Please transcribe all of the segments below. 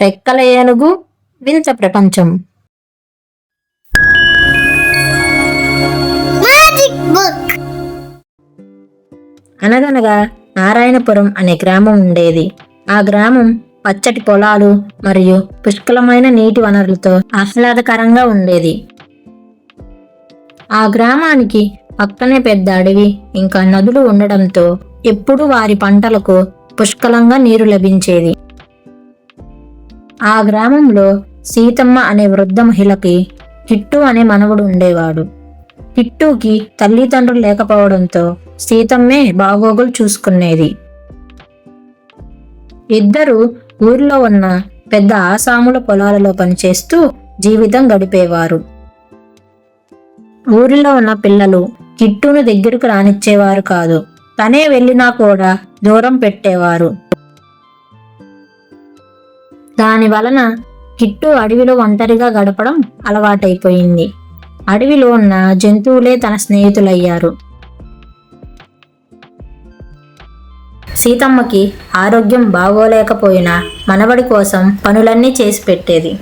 రెక్కల ఏనుగు వింత ప్రపంచం. అనగనగా నారాయణపురం అనే గ్రామం ఉండేది. ఆ గ్రామం పచ్చటి పొలాలు మరియు పుష్కలమైన నీటి వనరులతో ఆహ్లాదకరంగా ఉండేది. ఆ గ్రామానికి పక్కనే పెద్ద అడవి ఇంకా నదులు ఉండడంతో ఎప్పుడూ వారి పంటలకు పుష్కలంగా నీరు లభించేది. ఆ గ్రామంలో సీతమ్మ అనే వృద్ధ మహిళకి కిట్టు అనే మనవడు ఉండేవాడు. కిట్టుకి తల్లిదండ్రులు లేకపోవడంతో సీతమ్మే బాగోగులు చూసుకునేది. ఇద్దరు ఊరిలో ఉన్న పెద్ద ఆసాముల పొలాలలో పనిచేస్తూ జీవితం గడిపేవారు. ఊరిలో ఉన్న పిల్లలు కిట్టును దగ్గరకు రానిచ్చేవారు కాదు. తనే వెళ్ళినా కూడా దూరం పెట్టేవారు. దాని వలన కిట్టు అడవిలో ఒంటరిగా గడపడం అలవాటైపోయింది. అడవిలో ఉన్న జంతువులే తన స్నేహితులయ్యారు. సీతమ్మకి ఆరోగ్యం బాగోలేకపోయినా మనవడి కోసం పనులన్నీ చేసి పెట్టేది.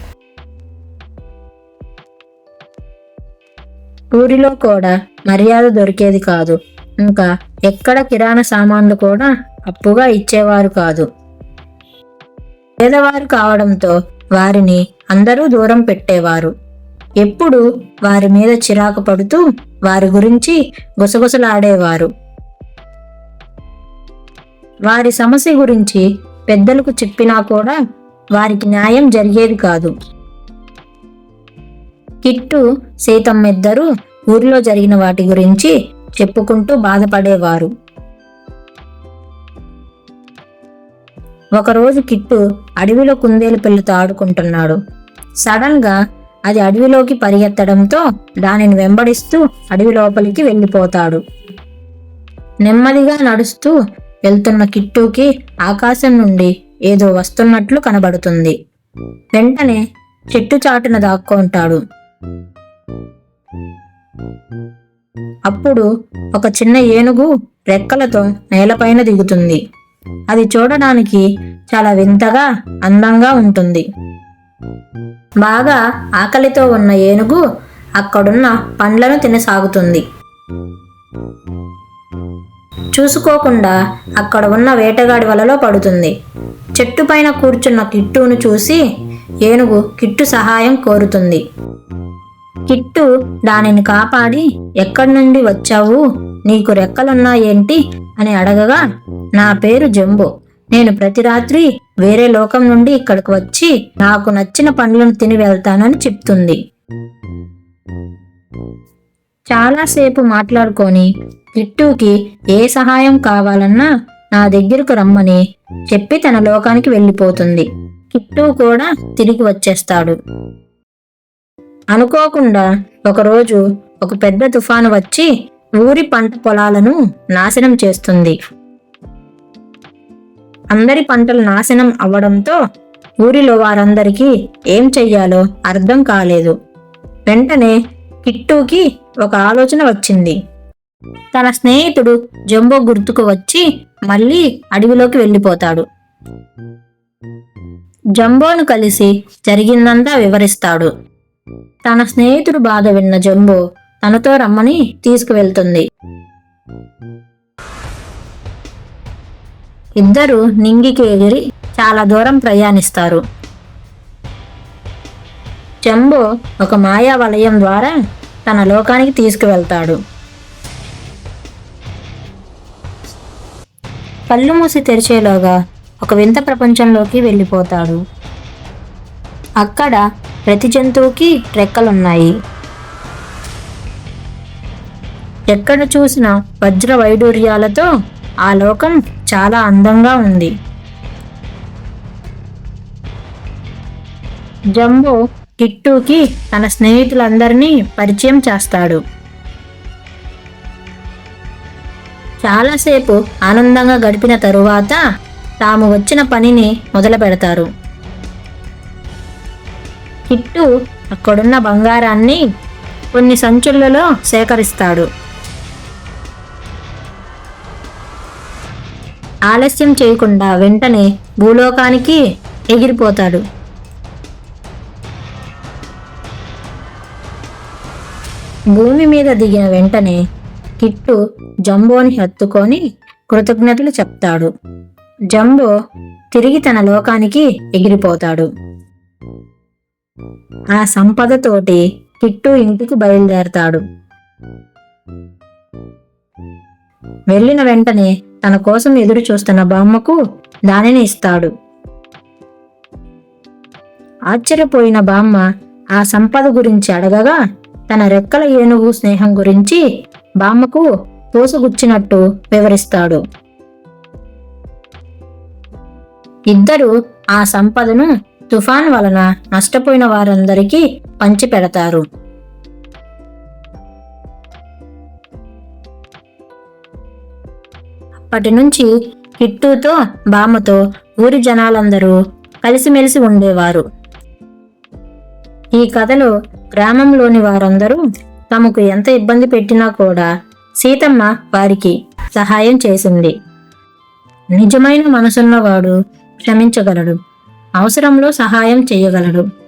ఊరిలో కూడా మర్యాద దొరికేది కాదు. ఇంకా ఎక్కడ కిరాణా సామాన్లు కూడా అప్పుగా ఇచ్చేవారు కాదు. పేదవారు కావడంతో వారిని అందరూ దూరం పెట్టేవారు. ఎప్పుడు వారి మీద చిరాకు పడుతూ వారి గురించి గుసగుసలాడేవారు. వారి సమస్య గురించి పెద్దలకు చెప్పినా కూడా వారికి న్యాయం జరిగేది కాదు. కిట్టు సీతమ్మ ఇద్దరూ ఊరిలో జరిగిన వాటి గురించి చెప్పుకుంటూ బాధపడేవారు. ఒకరోజు కిట్టు అడవిలో కుందేలు పిల్లతో ఆడుకుంటున్నాడు. సడన్గా అది అడవిలోకి పరిగెత్తడంతో దానిని వెంబడిస్తూ అడవి లోపలికి వెళ్ళిపోతాడు. నెమ్మదిగా నడుస్తూ వెళ్తున్న కిట్టుకి ఆకాశం నుండి ఏదో వస్తున్నట్లు కనబడుతుంది. వెంటనే చెట్టు చాటున దాక్కుంటాడు. అప్పుడు ఒక చిన్న ఏనుగు రెక్కలతో నేలపైన దిగుతుంది. అది చూడడానికి చాలా వింతగా అందంగా ఉంటుంది. బాగా ఆకలితో ఉన్న ఏనుగు అక్కడున్న పండ్లను తినసాగుతుంది. చూసుకోకుండా అక్కడ ఉన్న వేటగాడి వలలో పడుతుంది. చెట్టు పైన కూర్చున్న కిట్టును చూసి ఏనుగు కిట్టు సహాయం కోరుతుంది. కిట్టు దానిని కాపాడి ఎక్కడి నుండి వచ్చావు? నీకు రెక్కలున్నాయేంటి? అని అడగగా నా పేరు జంబో. నేను ప్రతి రాత్రి వేరే లోకం నుండి ఇక్కడికి వచ్చి నాకు నచ్చిన పండ్లను తిని వెళ్తానని చెప్తుంది. చాలాసేపు మాట్లాడుకొని కిట్టుకి ఏ సహాయం కావాలన్నా నా దగ్గరకు రమ్మని చెప్పి తన లోకానికి వెళ్ళిపోతుంది. కిట్టు కూడా తిరిగి వచ్చేస్తాడు. అనుకోకుండా ఒకరోజు ఒక పెద్ద తుఫాను వచ్చి ఊరి పంట పొలాలను నాశనం చేస్తుంది. అందరి పంటలు నాశనం అవ్వడంతో ఊరిలో వారందరికీ ఏం చెయ్యాలో అర్థం కాలేదు. వెంటనే కిట్టూకి ఒక ఆలోచన వచ్చింది. తన స్నేహితుడు జంబో గుర్తుకు వచ్చి మళ్ళీ అడవిలోకి వెళ్ళిపోతాడు. జంబోను కలిసి జరిగిందంతా వివరిస్తాడు. తన స్నేహితుడు బాధ విన్న జంబో తనతో రమ్మని తీసుకువెళ్తుంది. ఇద్దరు నింగికి ఎగిరి చాలా దూరం ప్రయాణిస్తారు. జంబో ఒక మాయా వలయం ద్వారా తన లోకానికి తీసుకువెళ్తాడు. కళ్ళు మూసి తెరిచేలోగా ఒక వింత ప్రపంచంలోకి వెళ్ళిపోతాడు. అక్కడ ప్రతి జంతువుకి రెక్కలున్నాయి. ఎక్కడ చూసినా వజ్ర వైడూర్యాలతో ఆ లోకం చాలా అందంగా ఉంది. జంబో కిట్టుకి తన స్నేహితులందరినీ పరిచయం చేస్తాడు. చాలాసేపు ఆనందంగా గడిపిన తరువాత తాము వచ్చిన పనిని మొదలు పెడతారు. కిట్టు అక్కడున్న బంగారాన్ని కొన్ని సంచులలో సేకరిస్తాడు. ఆలస్యం చేయకుండా వెంటనే భూలోకానికి ఎగిరిపోతాడు. భూమి మీద దిగిన వెంటనే కిట్టు జంబోని హత్తుకొని కృతజ్ఞతలు చెప్తాడు. జంబో తిరిగి తన లోకానికి ఎగిరిపోతాడు. ఆ సంపదతోటి కిట్టు ఇంటికి బయలుదేరతాడు. వెళ్ళిన వెంటనే తన కోసం ఎదురు చూస్తున్న బామ్మకు దానిని ఇస్తాడు. ఆశ్చర్యపోయిన బామ్మ ఆ సంపద గురించి అడగగా తన రెక్కల ఏనుగు స్నేహం గురించి బామ్మకు తోసుగుచ్చినట్టు వివరిస్తాడు. ఇద్దరు ఆ సంపదను తుఫాన్ వలన నష్టపోయిన వారందరికీ పంచిపెడతారు. అప్పటి నుంచి కిట్టుతో బామ్మతో ఊరి జనాలందరూ కలిసిమెలిసి ఉండేవారు. ఈ కథలో గ్రామంలోని వారందరూ తమకు ఎంత ఇబ్బంది పెట్టినా కూడా సీతమ్మ వారికి సహాయం చేసింది. నిజమైన మనసున్నవాడు క్షమించగలడు. అవసరంలో సహాయం చేయగలడు.